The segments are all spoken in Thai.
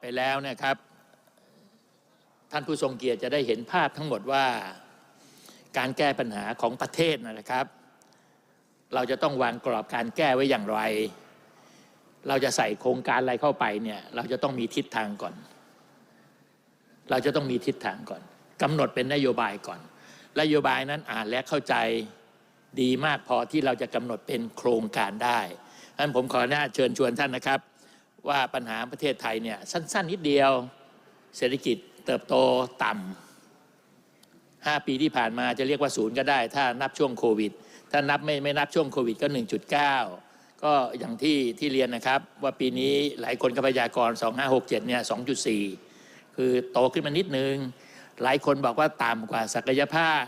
ไปแล้วนะครับ ท่านผู้ทรงเกียรติจะได้เห็นภาพทั้งหมดว่าการแก้ปัญหาของประเทศนะครับ เราจะต้องวางกรอบการแก้ไว้อย่างไร เราจะใส่โครงการอะไรเข้าไปเนี่ยเราจะต้องมีทิศทางก่อน เราจะต้องมีทิศทางก่อนกำหนดเป็นนโยบายก่อนนโยบายนั้นอ่านและเข้าใจดีมากพอที่เราจะกำหนดเป็นโครงการได้ฉะนั้นผมขออนุญาตเชิญชวนท่านนะครับ ว่าปัญหาประเทศไทยเนี่ยสั้น ๆ นิดเดียว เศรษฐกิจเติบโตต่ำห้าปีที่ผ่านมาจะเรียกว่าศูนย์ก็ได้ ถ้านับช่วงโควิด ถ้านับไม่ไม่นับช่วงโควิดก็ 1.9 ก็อย่างที่ที่เรียนนะครับ ว่าปีนี้หลายคนก็พยากรณ์2567เนี่ย2.4 คือโตขึ้นมานิดนึง หลายคนบอกว่าต่ำกว่าศักยภาพ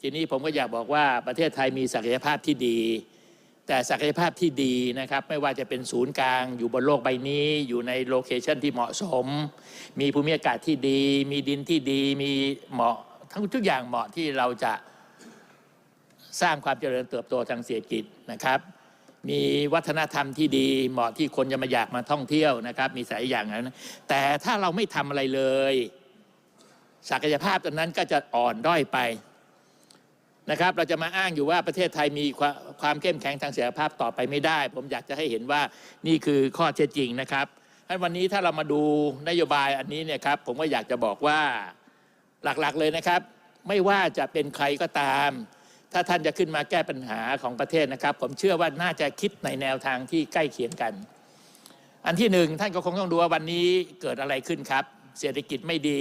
ทีนี้ผมก็อยากบอกว่าประเทศไทยมีศักยภาพที่ดี แต่ศักยภาพที่ดีนะครับ ไม่ว่าจะเป็นศูนย์กลาง อยู่บนโลกใบนี้ อยู่ในโลเคชันที่เหมาะสม มีภูมิอากาศที่ดี มีดินที่ดี มีเหมาะทั้งทุกอย่างเหมาะที่เราจะสร้างความเจริญเติบโตทางเศรษฐกิจนะครับ มีวัฒนธรรมที่ดีเหมาะที่คนจะมาอยากมาท่องเที่ยวนะครับ มีสายอย่างนั้น แต่ถ้าเราไม่ทำอะไรเลย ศักยภาพตรงนั้นก็จะอ่อนด้อยไป นะครับเราจะมาอ้างอยู่ว่าประเทศไทยมีความเข้มแข็งทางเสถียรภาพต่อไปไม่ได้ ผมอยากจะให้เห็นว่านี่คือข้อเท็จจริงนะครับท่านวันนี้ถ้าเรามาดูนโยบายอันนี้เนี่ยครับผมก็อยากจะบอกว่าหลักๆเลยนะครับ ไม่ว่าจะเป็นใครก็ตาม ถ้าท่านจะขึ้นมาแก้ปัญหาของประเทศนะครับ ผมเชื่อว่าน่าจะคิดในแนวทางที่ใกล้เคียงกัน อันที่หนึ่งท่านก็คงต้องดูว่าวันนี้เกิดอะไรขึ้นครับ เศรษฐกิจไม่ดี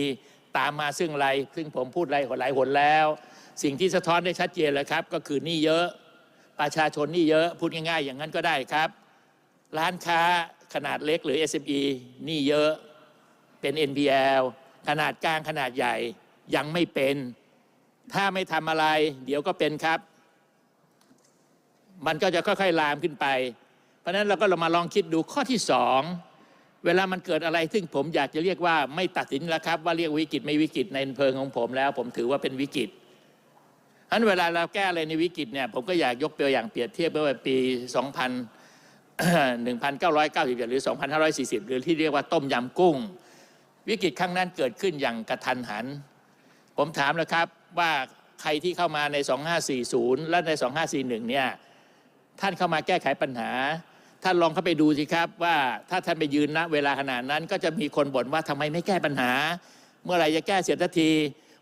ตามมาซึ่งอะไรซึ่งผมพูดหลายหลายหนแล้ว สิ่งที่สะท้อนได้ชัดเจนเลยครับ ก็คือหนี่เยอะประชาชนหนี่เยอะพูดง่ายๆ อย่างนั้นก็ได้ครับ ร้านค้าขนาดเล็กหรือ SME หนี่เยอะเป็น NPL ขนาดกลางขนาดใหญ่ยังไม่เป็น ถ้าไม่ทำอะไร เดี๋ยวก็เป็นครับ มันก็จะค่อยๆลามขึ้นไป เพราะฉะนั้นเราก็เรามาลองคิดดูข้อที่สองเวลามันเกิดอะไรซึ่งผมอยากจะเรียกว่าไม่ตัดสินแล้วครับ ว่าเรียกวิกฤตไม่วิกฤตในเพลิงของผมแล้ว ผมถือว่าเป็นวิกฤต ฉะนั้นเวลาเราแก้อะไรในวิกฤตเนี่ยผมก็อยากยกตัวอย่างเปรียบเทียบเมื่อปี 2000 1997หรือ 2540 หรือที่เรียกว่าต้มยำกุ้ง วิกฤตครั้งนั้นเกิดขึ้นอย่างกระทันหัน ผมถามแล้วครับว่าใครที่เข้ามาใน 2540 และใน 2541 เนี่ยท่านเข้ามาแก้ไขปัญหา ท่านลองเข้าไปดูสิครับว่าถ้าท่านไปยืนณเวลาขนาดนั้น ก็จะมีคนบ่นว่าทำไมไม่แก้ปัญหา เมื่อไรจะแก้เสร็จสักที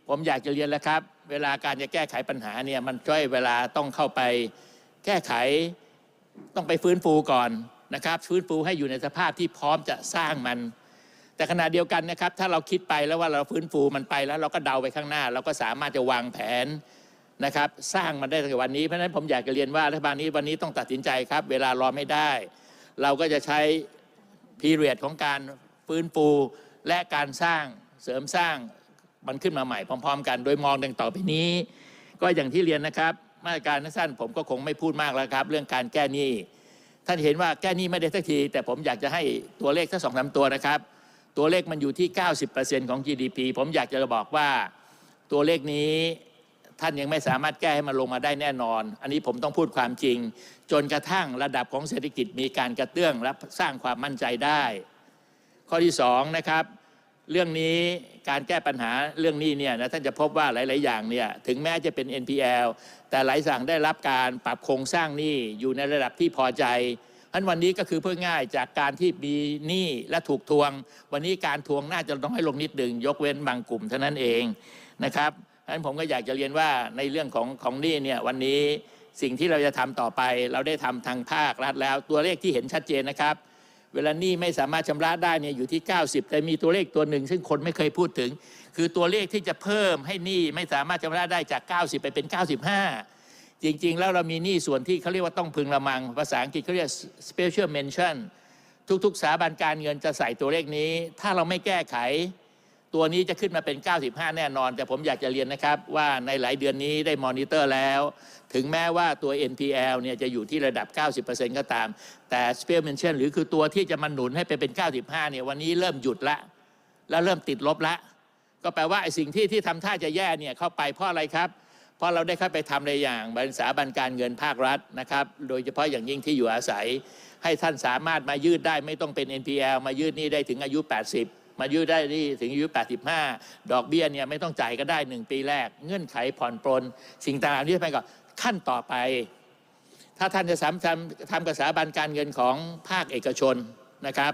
ผมอยากจะเรียนแล้วครับ เวลาการจะแก้ไขปัญหาเนี่ยมันช่วยเวลาต้องเข้าไปแก้ไขต้องไปฟื้นฟูก่อนนะครับฟื้นฟูให้อยู่ในสภาพที่พร้อมจะสร้างมัน แต่ขณะเดียวกันนะครับ ถ้าเราคิดไปแล้วว่าเราฟื้นฟูมันไปแล้วเราก็เดาไปข้างหน้า เราก็สามารถจะวางแผนนะครับ สร้างมันได้ในวันนี้เพราะฉะนั้นผมอยากจะเรียนว่ารัฐบาลนี้วันนี้ต้องตัดสินใจครับ เวลารอไม่ได้ เราก็จะใช้พีเรียดของการฟื้นฟูและการสร้างเสริมสร้าง มันขึ้นมาใหม่พร้อม ๆ กัน โดยมองดังต่อไปนี้ ก็อย่างที่เรียนนะครับ มาตรการสั้นผมก็คงไม่พูดมากแล้วครับ เรื่องการแก้หนี้ท่านเห็นว่าแก้หนี้ไม่ได้สักที แต่ผมอยากจะให้ตัวเลขทั้งสองสามตัวนะครับ ตัวเลขมันอยู่ที่ 90%ของ GDP ผมอยากจะบอกว่าตัวเลขนี้ท่านยังไม่สามารถแก้ให้มันลงมาได้แน่นอน อันนี้ผมต้องพูดความจริง จนกระทั่งระดับของเศรษฐกิจมีการกระเตื้องและสร้างความมั่นใจได้ ข้อที่สองนะครับ เรื่องนี้การแก้ปัญหาเรื่องนี้เนี่ยนะท่านจะพบว่าหลาย ๆ อย่างเนี่ยถึงแม้จะเป็น NPL แต่หลายสั่งได้รับการปรับโครงสร้างหนี้อยู่ในระดับที่พอใจอันวันนี้ก็คือเพื่อง่ายจากการที่มีหนี้และถูกทวง วันนี้การทวงน่าจะต้องให้ลงนิดหนึ่งยกเว้นบางกลุ่มเท่านั้นเองนะครับฉะนั้นผมก็อยากจะเรียนว่าในเรื่องของของหนี้เนี่ยวันนี้สิ่งที่เราจะทำต่อไป เราได้ทำทางภาครัฐแล้วตัวเลขที่เห็นชัดเจนนะครับ เวลาหนี้ไม่สามารถชำระได้เนี่ยอยู่ที่ 90 แต่มีตัวเลขตัวหนึ่ง ซึ่งคนไม่เคยพูดถึง คือตัวเลขที่จะเพิ่มให้หนี้ไม่สามารถชำระได้จาก 90 ไปเป็น 95 จริง ๆ แล้วเรามีหนี้ส่วนที่เขาเรียกว่าต้องพึงระมัง ภาษาอังกฤษเขาเรียก special mention ทุกๆสถาบันการเงินจะใส่ตัวเลขนี้ ถ้าเราไม่แก้ไข ตัวนี้จะขึ้นมาเป็น 95 แน่นอน แต่ผมอยากจะเรียนนะครับ ว่าในหลายเดือนนี้ได้มอนิเตอร์แล้ว ถึงแม้ว่าตัว NPL เนี่ยจะอยู่ที่ระดับ 90%ก็ตาม แต่ special mention หรือคือตัวที่จะมาหนุนให้ไปเป็น 95 เนี่ยวันนี้เริ่มหยุดละ แล้วเริ่มติดลบละ ก็แปลว่าไอ้สิ่งที่ที่ทำท่าจะแย่เนี่ยเข้าไปเพราะอะไรครับ เพราะเราได้เข้าไปทำในอย่างบริษัทบันการเงินภาครัฐนะครับ โดยเฉพาะอย่างยิ่งที่อยู่อาศัย ให้ท่านสามารถมายืดได้ไม่ต้องเป็น NPL มายืดนี่ได้ถึงอายุ 80 มายืดได้นี่ถึงอายุ 85 ดอกเบี้ยเนี่ยไม่ต้องจ่ายก็ได้ 1 ปีแรก เงื่อนไขผ่อนปรนสิ่งต่างๆที่ไปก่อนขั้นต่อไป ถ้าท่านจะทำทำกับสถาบันการเงินของภาคเอกชนนะครับ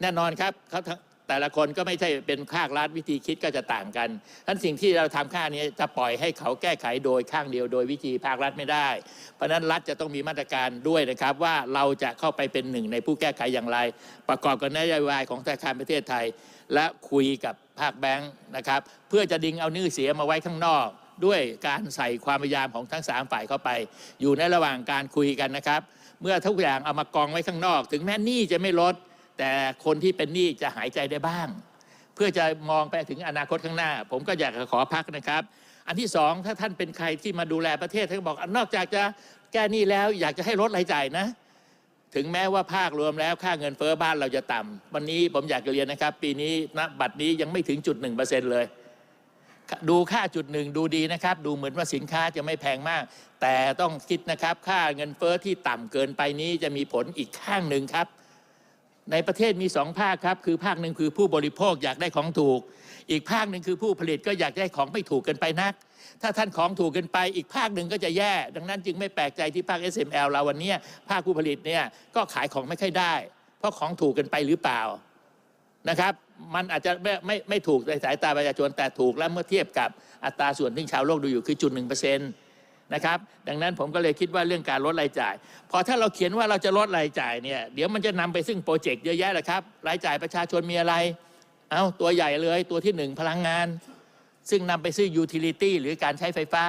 แน่นอนครับเขาแต่ละคนก็ไม่ใช่เป็นภาครัฐวิธีคิดก็จะต่างกันท่านสิ่งที่เราทำข้านี้จะปล่อยให้เขาแก้ไขโดยข้างเดียว โดยวิธีภาครัฐไม่ได้ เพราะฉะนั้นรัฐจะต้องมีมาตรการด้วยนะครับ ว่าเราจะเข้าไปเป็นหนึ่งในผู้แก้ไขอย่างไร ประกอบกับนโยบายของธนาคารประเทศไทย และคุยกับภาคแบงค์นะครับ เพื่อจะดึงเอานื้อเสียมาไว้ข้างนอก ด้วยการใส่ความพยายามของทั้งสามฝ่ายเข้าไป อยู่ในระหว่างการคุยกันนะครับ เมื่อทุกอย่างเอามากองไว้ข้างนอก ถึงแม้หนี้จะไม่ลด แต่คนที่เป็นหนี้จะหายใจได้บ้าง เพื่อจะมองไปถึงอนาคตข้างหน้า ผมก็อยากจะขอพักนะครับ อันที่สองถ้าท่านเป็นใครที่มาดูแลประเทศท่านบอกนอกจากจะแก้หนี้แล้วอยากจะให้ลดรายจ่ายนะ ถึงแม้ว่าภาครวมแล้วค่าเงินเฟ้อบ้านเราจะต่ำวันนี้ผมอยากจะเรียนนะครับ ปีนี้ณบัตรนี้ยังไม่ถึงจุดหนึ่งเปอร์เซ็นต์เลย ดูค่าจุดหนึ่งดูดีนะครับ ดูเหมือนว่าสินค้าจะไม่แพงมาก แต่ต้องคิดนะครับ ค่าเงินเฟ้อที่ต่ำเกินไปนี้จะมีผลอีกข้างหนึ่งครับ ในประเทศมีสองภาคครับ คือภาคหนึ่งคือผู้บริโภคอยากได้ของถูก อีกภาคหนึ่งคือผู้ผลิตก็อยากได้ของไม่ถูกกินไปนัก ถ้าท่านของถูกกินไป อีกภาคหนึ่งก็จะแย่ ดังนั้นจึงไม่แปลกใจที่ภาค SML เราวันนี้ภาคผู้ผลิตเนี่ยก็ขายของไม่ค่อยได้ เพราะของถูกกินไปหรือเปล่านะครับ มันอาจจะไม่ไม่ไม่ถูกในสายตาประชาชนแต่ถูกแล้วเมื่อเทียบกับอัตราส่วนที่ชาวโลกดูอยู่คือจุดหนึ่งเปอร์เซ็นต์ นะครับ ดังนั้นผมก็เลยคิดว่าเรื่องการลดรายจ่าย พอถ้าเราเขียนว่าเราจะลดรายจ่ายเนี่ยเดี๋ยวมันจะนำไปซึ่งโปรเจกต์เยอะแยะเลยครับ รายจ่ายประชาชนมีอะไร เอาตัวใหญ่เลยตัวที่หนึ่งพลังงาน ซึ่งนำไปซื้อยูทิลิตี้หรือการใช้ไฟฟ้า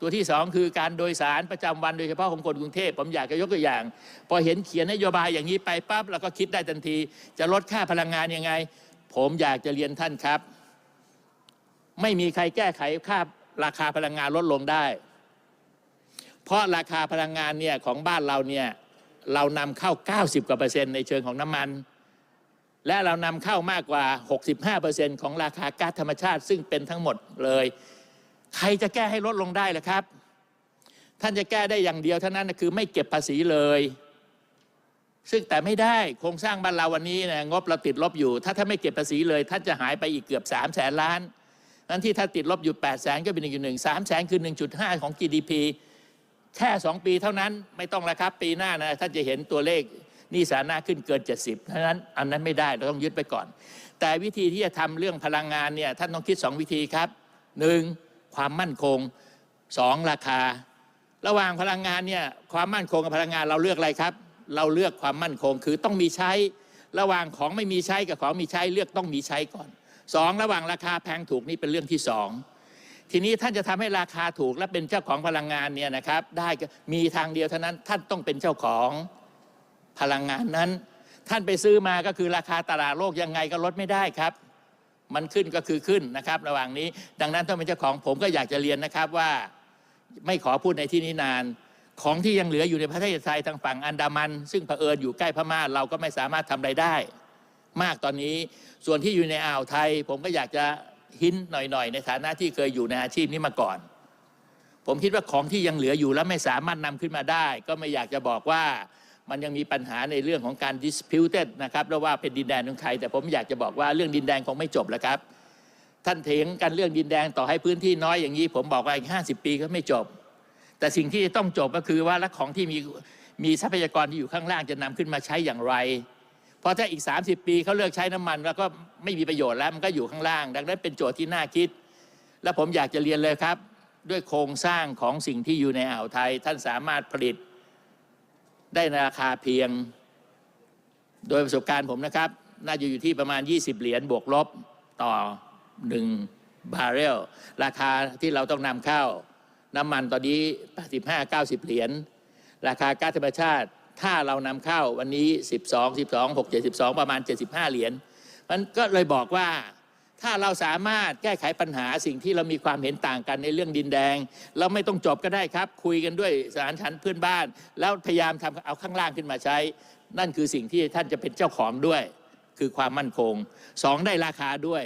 ตัวที่สองคือการโดยสารประจำวันโดยเฉพาะของคนกรุงเทพผมอยากจะยกตัวอย่าง พอเห็นเขียนนโยบายอย่างนี้ไปปั๊บเราก็คิดได้ทันที จะลดค่าพลังงานยังไง ผมอยากจะเรียนท่านครับ ไม่มีใครแก้ไขค่าราคาพลังงานลดลงได้ เพราะราคาพลังงานเนี่ยของบ้านเราเนี่ยเรานำเข้า 90 กว่าเปอร์เซ็นต์ในเชิงของน้ำมัน และเรานำเข้ามากกว่า 65%ของราคาก๊าซธรรมชาติ ซึ่งเป็นทั้งหมดเลย ใครจะแก้ให้ลดลงได้ล่ะครับ ท่านจะแก้ได้อย่างเดียวเท่านั้นคือไม่เก็บภาษีเลย ซึ่งแต่ไม่ได้โครงสร้างบ้านเราวันนี้นะงบเราติดลบอยู่ ถ้าท่านไม่เก็บภาษีเลยท่านจะหายไปอีกเกือบ3 0 0แสนล้านนั้นที่ถ้าติดลบอยู่8 0 0แสนก็เป็นหนึ่งหนึ่งสามแสนคือ1.5 ของ GDP แค่2ปีเท่านั้นไม่ต้องแล้วครับ ปีหน้านะท่านจะเห็นตัวเลขนี้สาธารณะขึ้นเกิน 70เพราะนั้นอันนั้นไม่ได้เราต้องยึดไปก่อน แต่วิธีที่จะทำเรื่องพลังงานเนี่ยท่านต้องคิด 2 วิธีครับ 1. ความมั่นคง 2. ราคา ระหว่างพลังงานเนี่ยความมั่นคงกับพลังงานเราเลือกอะไรครับ เราเลือกความมั่นคงคือต้องมีใช้ ระหว่างของไม่มีใช้กับของมีใช้เลือกต้องมีใช้ก่อนสองระหว่างราคาแพงถูกนี่เป็นเรื่องที่สอง ทีนี้ท่านจะทำให้ราคาถูกและเป็นเจ้าของพลังงานเนี่ยนะครับ ได้มีทางเดียวเท่านั้นท่านต้องเป็นเจ้าของพลังงานนั้น ท่านไปซื้อมาก็คือราคาตลาดโลกยังไงก็ลดไม่ได้ครับ มันขึ้นก็คือขึ้นนะครับ ระหว่างนี้ ดังนั้นต้องเป็นเจ้าของผมก็อยากจะเรียนนะครับว่าไม่ขอพูดในที่นี้นาน ของที่ยังเหลืออยู่ในประเทศไทยทางฝั่งอันดามัน ซึ่งเผอิญอยู่ใกล้พม่าเราก็ไม่สามารถทำอะไรได้ มากตอนนี้ส่วนที่อยู่ในอ่าวไทย ผมก็อยากจะ หินหน่อยๆ ในฐานะที่เคยอยู่ในอาชีพนี้มาก่อน ผมคิดว่าของที่ยังเหลืออยู่แล้วไม่สามารถนำขึ้นมาได้ ก็ไม่อยากจะบอกว่ามันยังมีปัญหาในเรื่องของการ disputed นะครับแล้วว่าเป็นดินแดนของใคร แต่ผมอยากจะบอกว่าเรื่องดินแดนคงไม่จบแล้วครับ ท่านเถียงกันเรื่องดินแดงต่อให้พื้นที่น้อยอย่างนี้ ผมบอกว่าอีกห้าสิบปีก็ไม่จบ แต่สิ่งที่ต้องจบก็คือว่าและของที่มีมีทรัพยากรที่อยู่ข้างล่างจะนำขึ้นมาใช้อย่างไร เพราะถ้าอีก 30 ปีเขาเลิกใช้น้ำมัน แล้วก็ไม่มีประโยชน์แล้วมันก็อยู่ข้างล่าง ดังนั้นเป็นโจทย์ที่น่าคิด และผมอยากจะเรียนเลยครับ ด้วยโครงสร้างของสิ่งที่อยู่ในอ่าวไทย ท่านสามารถผลิตได้ในราคาเพียง โดยประสบการณ์ผมนะครับ น่าจะอยู่ที่ประมาณ 20 เหรียญบวกลบต่อ 1 บาร์เรล ราคาที่เราต้องนำเข้า น้ำมันตอนนี้ 85-90 เหรียญราคาก๊าซธรรมชาติ ถ้าเรานำเข้าวันนี้ 12 12 6 72ประมาณ 75 เหรียญมันก็เลยบอกว่าถ้าเราสามารถแก้ไขปัญหาสิ่งที่เรามีความเห็นต่างกันในเรื่องดินแดง เราไม่ต้องจบก็ได้ครับ คุยกันด้วยสานชันเพื่อนบ้าน แล้วพยายามทำเอาข้างล่างขึ้นมาใช้ นั่นคือสิ่งที่ท่านจะเป็นเจ้าของด้วย คือความมั่นคงสองได้ราคาด้วย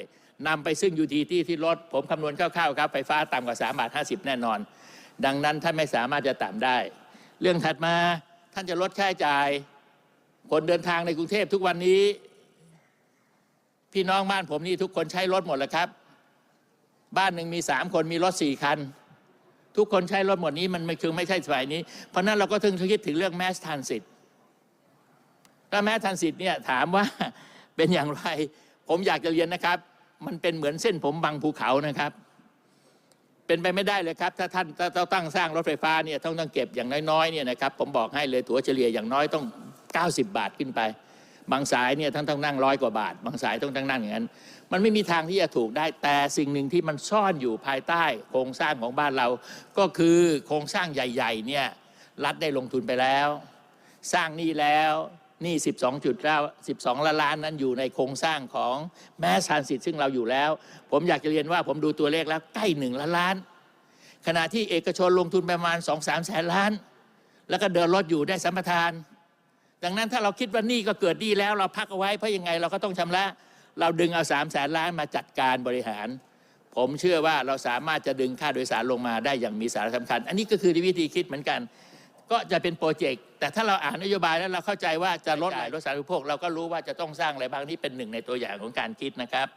นำไปซึ่งยูทีที่ที่ลดผมคำนวณคร่าวๆครับไฟฟ้าต่ำกว่า3บาท50 แน่นอน ดังนั้นท่านไม่สามารถจะต่ำได้ เรื่องถัดมาานจะลดค่าใช้จ่าย คนเดินทางในกรุงเทพทุกวันนี้ พี่น้องบ้านผมนี่ทุกคนใช้รถหมดแล้วครับ บ้านหนึ่งมีสามคนมีรถสี่คัน ทุกคนใช้รถหมดนี้มันไม่คือไม่ใช่สมัยนี้ เพราะนั้นเราก็ถึงคิดถึงเรื่องแมสทันสิทธิ์แล้วแมสทันสิทธิ์เนี่ยถามว่าเป็นอย่างไร ผมอยากจะเรียนนะครับ มันเป็นเหมือนเส้นผมบังภูเขานะครับ เป็นไปไม่ได้เลยครับ ถ้าท่านถ้าต้องตั้งสร้างรถไฟฟ้าเนี่ยต้องต้องเก็บอย่างน้อยๆเนี่ยนะครับผมบอกให้เลยตั๋วเฉลี่ยอย่างน้อยต้อง 90 บาทขึ้นไป บางสายเนี่ยท่านต้องนั่งร้อยกว่าบาท บางสายต้องต้องนั่งอย่างนั้น มันไม่มีทางที่จะถูกได้ แต่สิ่งหนึ่งที่มันซ่อนอยู่ภายใต้ โครงสร้างของบ้านเรา ก็คือโครงสร้างใหญ่ๆเนี่ยรัฐได้ลงทุนไปแล้ว สร้างนี้แล้ว หนี้ 12จุด12ล้านล้านนั้นอยู่ในโครงสร้างของแมสซานสิทธิ์ซึ่งเราอยู่แล้ว ผมอยากจะเรียนว่าผมดูตัวเลขแล้วใกล้หนึ่งล้านล้าน ขณะที่เอกชนลงทุนประมาณ 2-3 แสนล้าน แล้วก็เดินรถอยู่ได้สัมปทาน ดังนั้นถ้าเราคิดว่านี่ก็เกิดหนี้แล้วเราพักเอาไว้เพราะยังไงเราก็ต้องชำระ เราดึงเอาสามแสนล้านมาจัดการบริหาร ผมเชื่อว่าเราสามารถจะดึงค่าโดยสารลงมาได้อย่างมีสาระสำคัญ อันนี้ก็คือวิธีคิดเหมือนกัน ก็จะเป็นโปรเจกต์แต่ถ้าเราอ่านนโยบายแล้วเราเข้าใจว่าจะลดรถสาธารณูปโภคเราก็รู้ว่าจะต้องสร้างอะไรบ้างนี่เป็นหนึ่งในตัวอย่างของการคิดนะครับ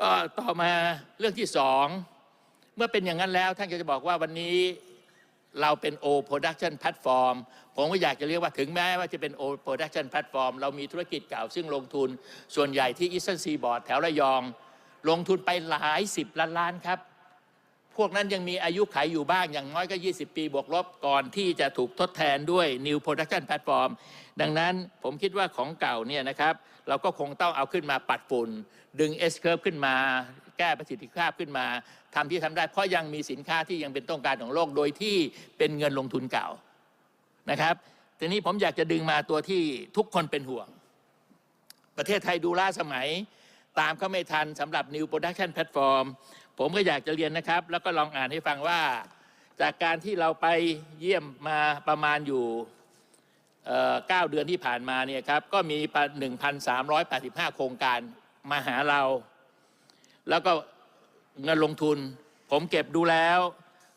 ก็ต่อมาเรื่องที่สองเมื่อเป็นอย่างนั้นแล้วท่านก็จะบอกว่าวันนี้เราเป็น O Production Platform ผมก็อยากจะเรียกว่าถึงแม้ว่าจะเป็น O Production Platform เรามีธุรกิจเก่าซึ่งลงทุนส่วนใหญ่ที่ Eastern Seaboard แถวระยอง ลงทุนไปหลายสิบล้านล้านครับ พวกนั้นยังมีอายุขัยอยู่บ้างอย่างน้อยก็ 20 ปีบวกลบก่อนที่จะถูกทดแทนด้วย New Production Platform ดังนั้นผมคิดว่าของเก่าเนี่ยนะครับเราก็คงต้องเอาขึ้นมาปัดฝุ่น ดึง S curve ขึ้นมา แก้ประสิทธิภาพขึ้นมาทำที่ทำได้เพราะยังมีสินค้าที่ยังเป็นต้องการของโลกโดยที่เป็นเงินลงทุนเก่านะครับทีนี้ผมอยากจะดึงมาตัวที่ทุกคนเป็นห่วง ประเทศไทยดูล้าสมัย ตามเขาไม่ทันสำหรับ New Production Platform ผมก็อยากจะเรียนนะครับ แล้วก็ลองอ่านให้ฟังว่า จากการที่เราไปเยี่ยมมาประมาณอยู่เอ่อ9เดือนที่ผ่านมาเนี่ยครับก็มี 1,385 โครงการมาหาเรา แล้วก็เงินลงทุน ผมเก็บดูแล้ว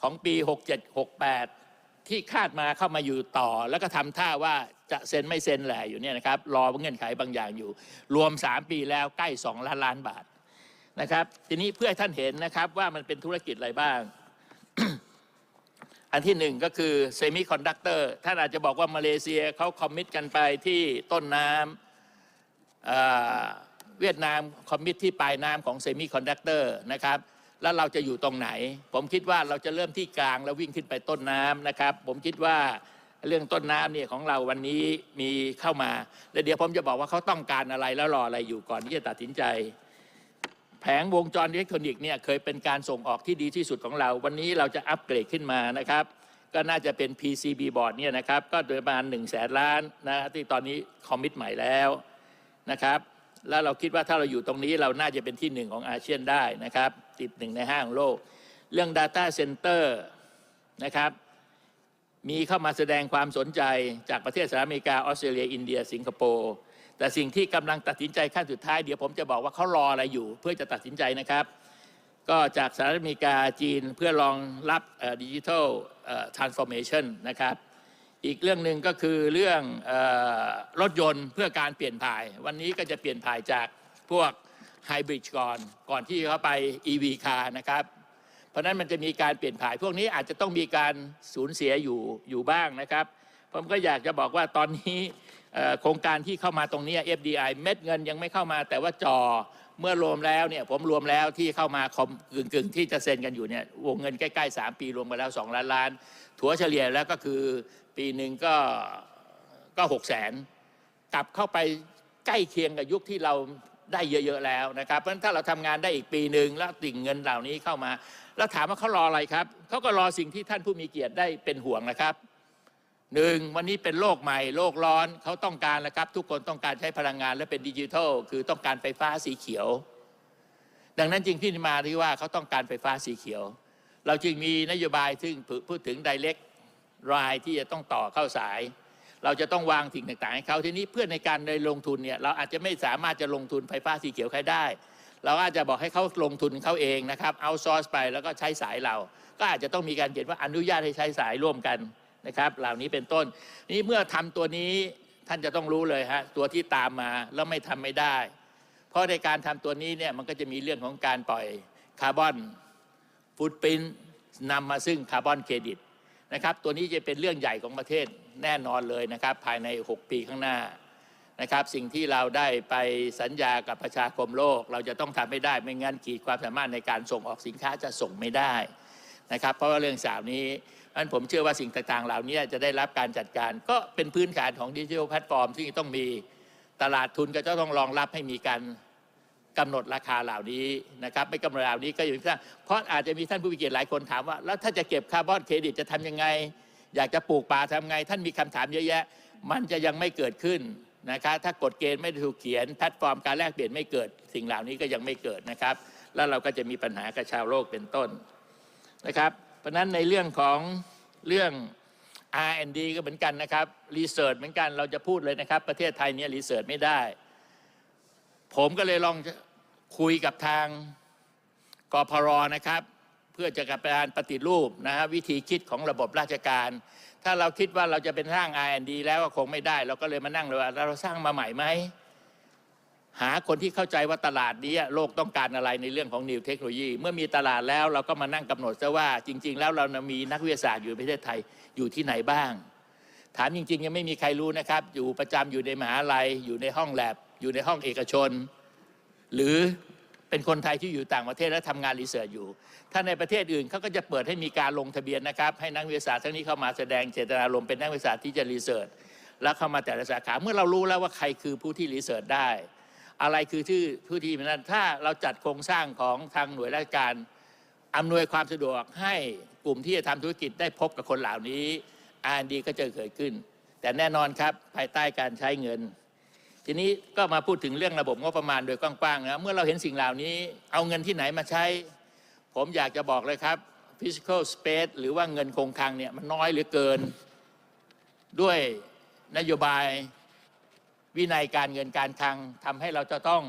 ของปี 67 68 ที่คาดมาเข้ามาอยู่ต่อ แล้วก็ทำท่าว่าจะเซ็นไม่เซ็นแหละอยู่เนี่ยนะครับ รอเงื่อนไขบางอย่างอยู่ รวม 3 ปีแล้วใกล้ 2 ล้านล้านบาท นะครับ ทีนี้เพื่อให้ท่านเห็นนะครับว่ามันเป็นธุรกิจอะไรบ้าง อันที่หนึ่งก็คือเซมิคอนดักเตอร์ท่านอาจจะบอกว่ามาเลเซียเขาคอมมิตกันไปที่ต้นน้ำเอ่อเวียดนามคอมมิตที่ปลายน้ำของเซมิคอนดักเตอร์นะครับแล้วเราจะอยู่ตรงไหน ผมคิดว่าเราจะเริ่มที่กลางแล้ววิ่งขึ้นไปต้นน้ำนะครับ ผมคิดว่าเรื่องต้นน้ำเนี่ยของเราวันนี้มีเข้ามาแล้วเดี๋ยวผมจะบอกว่าเขาต้องการอะไรแล้วรออะไรอยู่ก่อนที่จะตัดสินใจ แผงวงจรอิเล็กทรอนิกส์เนี่ยเคยเป็นการส่งออกที่ดีที่สุดของเรา วันนี้เราจะอัปเกรดขึ้นมานะครับ ก็น่าจะเป็น PCB บอร์ดเนี่ยนะครับ ก็โดยประมาณ1นึ่งแสนล้านนะที่ตอนนี้คอมมิตใหม่แล้วนะครับแล้วเราคิดว่าถ้าเราอยู่ตรงนี้เราน่าจะเป็นที่หนึ่งของอาเซียนได้นะครับ ติดหนึ่งในห้าของโลก เรื่อง Data Center นะครับ มีเข้ามาแสดงความสนใจจากประเทศสหรัฐอเมริกา ออสเตรเลีย อินเดีย สิงคโปร์ แต่สิ่งที่กำลังตัดสินใจขั้นสุดท้ายเดี๋ยวผมจะบอกว่าเขารออะไรอยู่ เพื่อจะตัดสินใจนะครับ ก็จากสหรัฐอเมริกาจีนเพื่อรองรับดิจิทัลทรานส์ฟอร์เมชันนะครับอีกเรื่องหนึ่งก็คือเรื่องอรถยนต์เพื่อการเปลี่ยนถ่าย วันนี้ก็จะเปลี่ยนถ่ายจากพวกไฮบริดก่อนก่อนที่เขาไป EV คาร์นะครับ เพราะนั้นมันจะมีการเปลี่ยนถ่าย พวกนี้อาจจะต้องมีการสูญเสียอยู่อยู่บ้างนะครับ ผมก็อยากจะบอกว่าตอนนี้ โครงการที่เข้ามาตรงนี้ FDI เม็ดเงินยังไม่เข้ามา แต่ว่าจอเมื่อรวมแล้วเนี่ยผมรวมแล้วที่เข้ามาคอมกึ่งกึ่งๆที่จะเซ็นกันอยู่เนี่ยวงเงินใกล้ๆ 3 ปีรวมกันแล้ว 2 ล้านล้าน ถัวเฉลี่ยแล้วก็คือปีหนึ่งก็ก็หกแสนกลับเข้าไปใกล้เคียงกับยุคที่เราได้เยอะๆแล้วนะครับเพราะฉะนั้นถ้าเราทำงานได้อีกปีหนึ่งแล้วติ่งเงินเหล่านี้เข้ามา แล้วถามว่าเขารออะไรครับเขาก็รอสิ่งที่ท่านผู้มีเกียรติได้เป็นห่วงนะครับ หนึ่งวันนี้เป็นโลกใหม่ โลกร้อนเขาต้องการแล้วครับ ทุกคนต้องการใช้พลังงานและเป็นดิจิทัล คือต้องการไฟฟ้าสีเขียว ดังนั้นจึงที่มาที่ว่าเขาต้องการไฟฟ้าสีเขียว เราจึงมีนโยบายซึ่งพูดถึงไดเ c กรายที่จะต้องต่อเข้าสาย เราจะต้องวางสิ่งต่างๆให้เขาทีนี้เพื่อในการในลงทุนเนี่ยเราอาจจะไม่สามารถจะลงทุนไฟฟ้าสีเขียวใครได้ เราอาจจะบอกให้เขาลงทุนเขาเองนะครับเอาซอร์สไปแล้วก็ใช้สายเรา ก็อาจจะต้องมีการเขียนว่าอนุญาตให้ใช้สายร่วมกัน นะครับ เหล่านี้เป็นต้น นี่เมื่อทำตัวนี้ท่านจะต้องรู้เลยฮะตัวที่ตามมาแล้วไม่ทำไม่ได้ เพราะในการทำตัวนี้เนี่ยมันก็จะมีเรื่องของการปล่อยคาร์บอนฟุตปรินนำมาซึ่งคาร์บอนเครดิตนะครับ ตัวนี้จะเป็นเรื่องใหญ่ของประเทศแน่นอนเลยนะครับ ภายใน 6 ปีข้างหน้านะครับ สิ่งที่เราได้ไปสัญญากับประชาคมโลก เราจะต้องทำไม่ได้ไม่งั้นขีดความสามารถในการส่งออกสินค้าจะส่งไม่ได้ นะครับ เพราะว่าเรื่องสาวนี้นั้นผมเชื่อว่าสิ่งต่างๆ เหล่านี้จะได้รับการจัดการ ก็เป็นพื้นฐานของดิจิทัลแพลตฟอร์มที่ต้องมีตลาดทุนก็จะต้องรองรับให้มีการกำหนดราคาเหล่านี้นะครับไม่กำหนดเหล่านี้ก็อยู่ที่ท่านเพราะอาจจะมีท่านผู้มีเกียรติหลายคนถามว่า แล้วถ้าจะเก็บคาร์บอนเครดิตจะทำยังไง อยากจะปลูกป่าทำไง ท่านมีคำถามเยอะแยะ มันจะยังไม่เกิดขึ้นนะครับถ้ากฎเกณฑ์ไม่ถูกเขียนแพลตฟอร์มการแลกเปลี่ยนไม่เกิด สิ่งเหล่านี้ก็ยังไม่เกิดนะครับ แล้วเราก็จะมีปัญหากับชาวโลกเป็นต้น นะครับ เพราะฉะนั้นในเรื่องของเรื่อง R&D ก็เหมือนกันนะครับรีเสิร์ชเหมือนกันเราจะพูดเลยนะครับ ประเทศไทยเนี่ยรีเสิร์ชไม่ได้ ผมก็เลยลองคุยกับทางกพรนะครับ เพื่อจะกับการปฏิรูปนะฮะวิธีคิดของระบบราชการ ถ้าเราคิดว่าเราจะเป็นสร้าง R&D แล้วก็คงไม่ได้ เราก็เลยมานั่งเลยว่าเราสร้างมาใหม่ไหม หาคนที่เข้าใจว่าตลาดนี้โลกต้องการอะไรในเรื่องของนิวเทคโนโลยี เมื่อมีตลาดแล้วเราก็มานั่งกำหนดซะว่าจริง ๆ แล้วเรามีนักวิทยาศาสตร์อยู่ประเทศไทยอยู่ที่ไหนบ้าง ถามจริง ๆ ยังไม่มีใครรู้นะครับ อยู่ประจำอยู่ในมหาลัย อยู่ในห้องแลบ อยู่ในห้องเอกชน หรือเป็นคนไทยที่อยู่ต่างประเทศและทำงานรีเสิร์ชอยู่ ถ้าในประเทศอื่นเขาก็จะเปิดให้มีการลงทะเบียนนะครับ ให้นักวิทยาศาสตร์ทั้งนี้เข้ามาแสดงเจตนารมณ์เป็นนักวิทยาศาสตร์ที่จะรีเสิร์ชแล้วเข้ามาแต่ละสาขา เมื่อเรารู้แล้วว่าใครคือผู้ที่รีเสิร์ชได้ อะไรคือที่อผู้ที่นั้นถ้าเราจัดโครงสร้างของทางหน่วยราชการอำนวยความสะดวกให้กลุ่มที่จะทำธุรกิจได้พบกับคนเหล่านี้อดีก็จะเกิดขึ้น แต่แน่นอนครับภายใต้การใช้เงิน ทีนี้ก็มาพูดถึงเรื่องระบบงบประมาณโดยกว้างๆนะเมื่อเราเห็นสิ่งเหล่านี้ เอาเงินที่ไหนมาใช้ ผมอยากจะบอกเลยครับ physical space หรือว่าเงินคงคลังเนี่ยมันน้อยเหลือเกิน ด้วยนโยบาย วินัยการเงินการคลังทำให้เราจะต้อง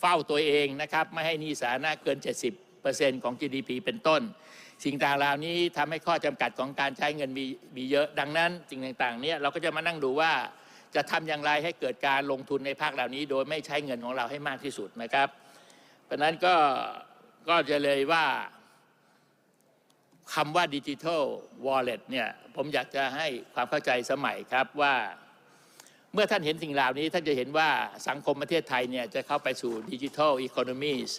เฝ้าตัวเองนะครับ ไม่ให้หนี้สาธารณะเกิน 70%ของ GDP เป็นต้น สิ่งต่างๆเหล่านี้ทำให้ข้อจำกัดของการใช้เงินมีมีเยอะดังนั้นสิ่งต่างๆเนี้เราก็จะมานั่งดูว่าจะทำอย่างไรให้เกิดการลงทุนในภาคเหล่านี้ โดยไม่ใช้เงินของเราให้มากที่สุดนะครับ เพราะฉะนั้นก็ก็จะเลยว่าคำว่าดิจิทัลวอลเล็ตเนี่ยผมอยากจะให้ความเข้าใจสมัยครับว่า เมื่อท่านเห็นสิ่งเหล่านี้ท่านจะเห็นว่าสังคมประเทศไทยเนี่ยจะเข้าไปสู่ดิจิทัลอีโคโนมีส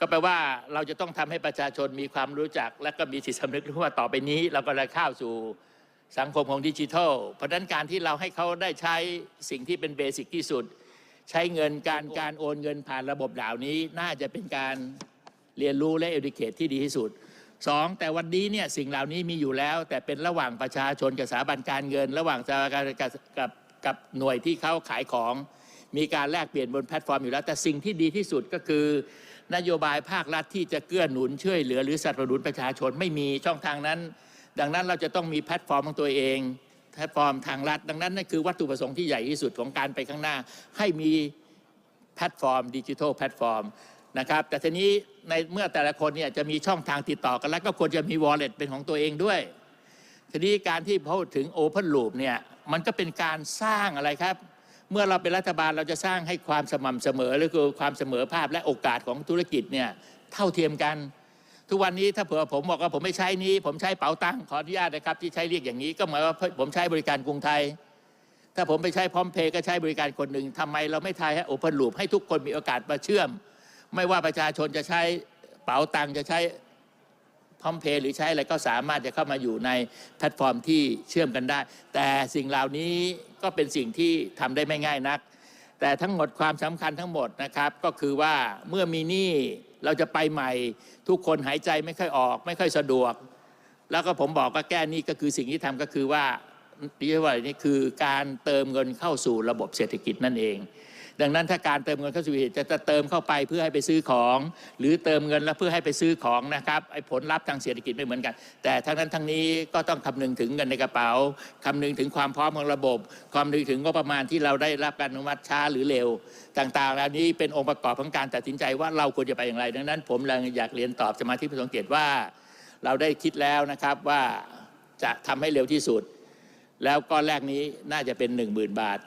ก็แปลว่าเราจะต้องทำให้ประชาชนมีความรู้จัก และก็มีจิตสำนึกรู้ว่าต่อไปนี้ เราก็จะเข้าสู่สังคมของดิจิทัล เพราะฉะนั้นการที่เราให้เขาได้ใช้สิ่งที่เป็นเบสิกที่สุด ใช้เงินการการโอนเงินผ่านระบบเหล่านี้ น่าจะเป็นการเรียนรู้และเอ u c a t e ที่ดีที่สุดสองแต่วันนี้เนี่ยสิ่งเหล่านี้มีอยู่แล้ว แต่เป็นระหว่างประชาชนกับสถาบันการเงิน ระหว่างสถาบันการกับ กับหน่วยที่เขาขายของ มีการแลกเปลี่ยนบนแพลตฟอร์มอยู่แล้ว แต่สิ่งที่ดีที่สุดก็คือนโยบายภาครัฐที่จะเกื้อหนุนช่วยเหลือหรือสนับสนุนประชาชนไม่มีช่องทางนั้น ดังนั้นเราจะต้องมีแพลตฟอร์มของตัวเองแพลตฟอร์มทางรัฐ ดังนั้นนั่นคือวัตถุประสงค์ที่ใหญ่ที่สุดของการไปข้างหน้า ให้มีแพลตฟอร์มดิจิทัลแพลตฟอร์มนะครับแต่ทีนี้ในเมื่อแต่ละคนเนี่ยจะมีช่องทางติดต่อกันแล้วก็ควรจะมี wallet เป็นของตัวเองด้วย ทีนี้การที่พูดถึง Open Loop เนี่ย มันก็เป็นการสร้างอะไรครับ เมื่อเราเป็นรัฐบาลเราจะสร้างให้ความสม่ำเสมอหรือคือความเสมอภาพและโอกาสของธุรกิจเนี่ยเท่าเทียมกัน ทุกวันนี้ถ้าเผื่อผมบอกว่าผมไม่ใช้นี้ ผมใช้เป๋าตังขออนุญาตนะครับ ที่ใช้เรียกอย่างนี้ก็หมายว่าผมใช้บริการกรุงไทย ถ้าผมไปใช้พร้อมเพย์ก็ใช้บริการคนหนึ่งทำไมเราไม่ทายให้โอเพนลูปให้ทุกคนมีโอกาสมาเชื่อม ไม่ว่าประชาชนจะใช้เป๋าตังจะใช้ พร้อมเพย์หรือใช้อะไรก็สามารถจะเข้ามาอยู่ในแพลตฟอร์มที่เชื่อมกันได้ แต่สิ่งเหล่านี้ก็เป็นสิ่งที่ทำได้ไม่ง่ายนัก แต่ทั้งหมดความสำคัญทั้งหมดนะครับก็คือว่าเมื่อมีหนี้เราจะไปใหม่ ทุกคนหายใจไม่ค่อยออก ไม่ค่อยสะดวก แล้วก็ผมบอกก็แก้นี้ก็คือสิ่งที่ทำก็คือว่าเรียกว่านี่คือการเติมเงินเข้าสู่ระบบเศรษฐกิจนั่นเอง ดังนั้นถ้าการเติมเงินเข้าสู่เศรษฐกิจะเติมเข้าไปเพื่อให้ไปซื้อของ หรือเติมเงินแล้วเพื่อให้ไปซื้อของนะครับไอ้ผลลัพธ์ทางเศรษฐกิจไม่เหมือนกัน แต่ทั้งนั้นทั้งนี้ก็ต้องคำนึงถึงเงินในกระเป๋าคำนึงถึงความพร้อมของระบบคำนึงถึงงบประมาณที่เราได้รับการอนุมัติช้าหรือเร็ว ต่างๆเหล่านี้เป็นองค์ประกอบของการตัดสินใจว่าเราควรจะไปอย่างไร ดังนั้น ผมเลยอยากเรียนตอบสมาชิกผู้ทรงเกตว่า เราได้คิดแล้วนะครับว่าจะทำให้เร็วที่สุด แล้วก้อนแรกนี้น่าจะเป็น 1 0,000 บาท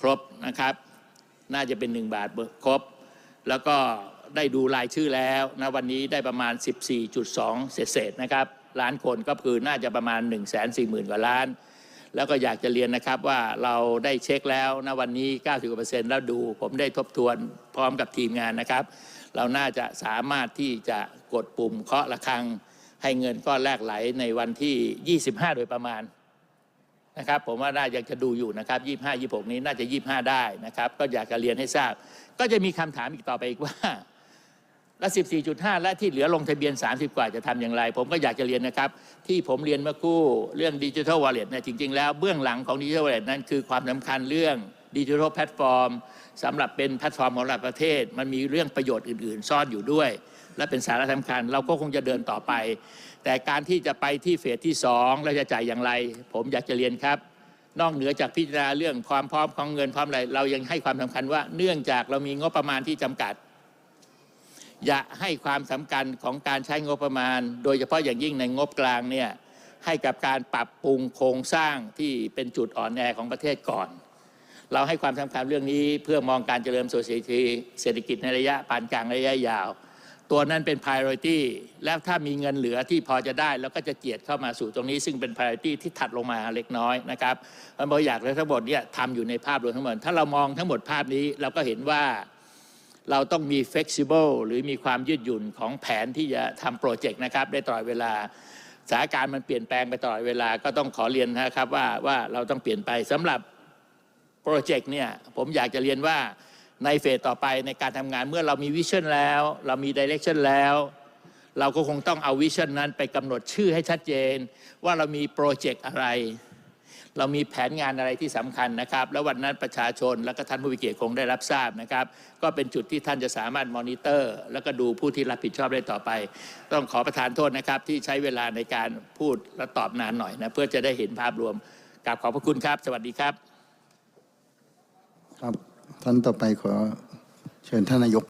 ครบนะครับ น่าจะเป็น 1 บาทครบ แล้วก็ได้ดูรายชื่อแล้วนะวันนี้ได้ประมาณ 14.2 เศษนะครับ ล้านคนก็คือน่าจะประมาณ 1 4 0 0 0 0 กว่าล้าน แล้วก็อยากจะเรียนนะครับว่าเราได้เช็คแล้วนะวันนี้ 90%แล้วดูผมได้ทบทวนพร้อมกับทีมงานนะครับ เราน่าจะสามารถที่จะกดปุ่มเคาะระฆังให้เงินก้อนแรกไหลในวันที่ 25 โดยประมาณ นะครับผมว่าน่าจะจะดูอยู่นะครับ25 26 นี้น่าจะ 25 ได้นะครับ ก็อยากจะเรียนให้ทราบ ก็จะมีคำถามอีกต่อไปอีกว่าและ14.5 และที่เหลือลงทะเบียน 30 กว่าจะทำอย่างไร ผมก็อยากจะเรียนนะครับ ที่ผมเรียนเมื่อกู้เรื่องดิจิทัลวอลเล็ตเนี่ยจริง ๆ แล้วเบื้องหลังของดิจิทัลวอลเล็ตนั้นคือความสำคัญเรื่องดิจิทัลแพลตฟอร์มสำหรับเป็นแพลตฟอร์มของระดับประเทศ มันมีเรื่องประโยชน์อื่น ๆ ซ่อนอยู่ด้วย และเป็นสาระสำคัญ เราก็คงจะเดินต่อไป แต่การที่จะไปที่เฟสที่สองเราจะจ่ายอย่างไร ผมอยากจะเรียนครับ นอกเหนือจากพิจารณาเรื่องความพร้อมของเงินพร้อมอะไรเรายังให้ความสำคัญว่า เนื่องจากเรามีงบประมาณที่จำกัด อย่าให้ความสำคัญของการใช้งบประมาณ โดยเฉพาะอย่างยิ่งในงบกลางเนี่ยให้กับการปรับปรุงโครงสร้างที่เป็นจุดอ่อนแอของประเทศก่อน เราให้ความสำคัญเรื่องนี้เพื่อมองการเจริญเศรษฐกิจในระยะปานกลางระยะยาว ตัวนั้นเป็น priority แล้วถ้ามีเงินเหลือที่พอจะได้เราก็จะเจียดเข้ามาสู่ตรงนี้ซึ่งเป็น priority ที่ถัดลงมาเล็กน้อยนะครับมันบอกอยากทั้งหมดเนี่ยทำอยู่ในภาพรวมทั้งหมด ถ้าเรามองทั้งหมดภาพนี้เราก็เห็นว่าเราต้องมี flexible หรือมีความยืดหยุ่นของแผนที่จะทำโปรเจกต์นะครับได้ตลอดเวลาสถานการณ์มันเปลี่ยนแปลงไปตลอดเวลาก็ต้องขอเรียนนะครับว่าว่าเราต้องเปลี่ยนไปสำหรับโปรเจกต์เนี่ยผมอยากจะเรียนว่า ในเฟสต่อไปในการทำงานเมื่อเรามีวิชั่นแล้ว เรามีดิเรกชันแล้ว เราก็คงต้องเอาวิชั่นนั้นไปกำหนดชื่อให้ชัดเจน ว่าเรามีโปรเจกต์อะไร เรามีแผนงานอะไรที่สำคัญนะครับ แล้ววันนั้นประชาชนและก็ท่านผู้มีเกียรติคงได้รับทราบนะครับ ก็เป็นจุดที่ท่านจะสามารถมอนิเตอร์ แล้วก็ดูผู้ที่รับผิดชอบได้ต่อไป ต้องขอประทานโทษนะครับ ที่ใช้เวลาในการพูดและตอบนานหน่อยนะเพื่อจะได้เห็นภาพรวมกราบขอบพระคุณครับ สวัสดีครับครับ ท่านต่อไปขอเชิญท่านนายก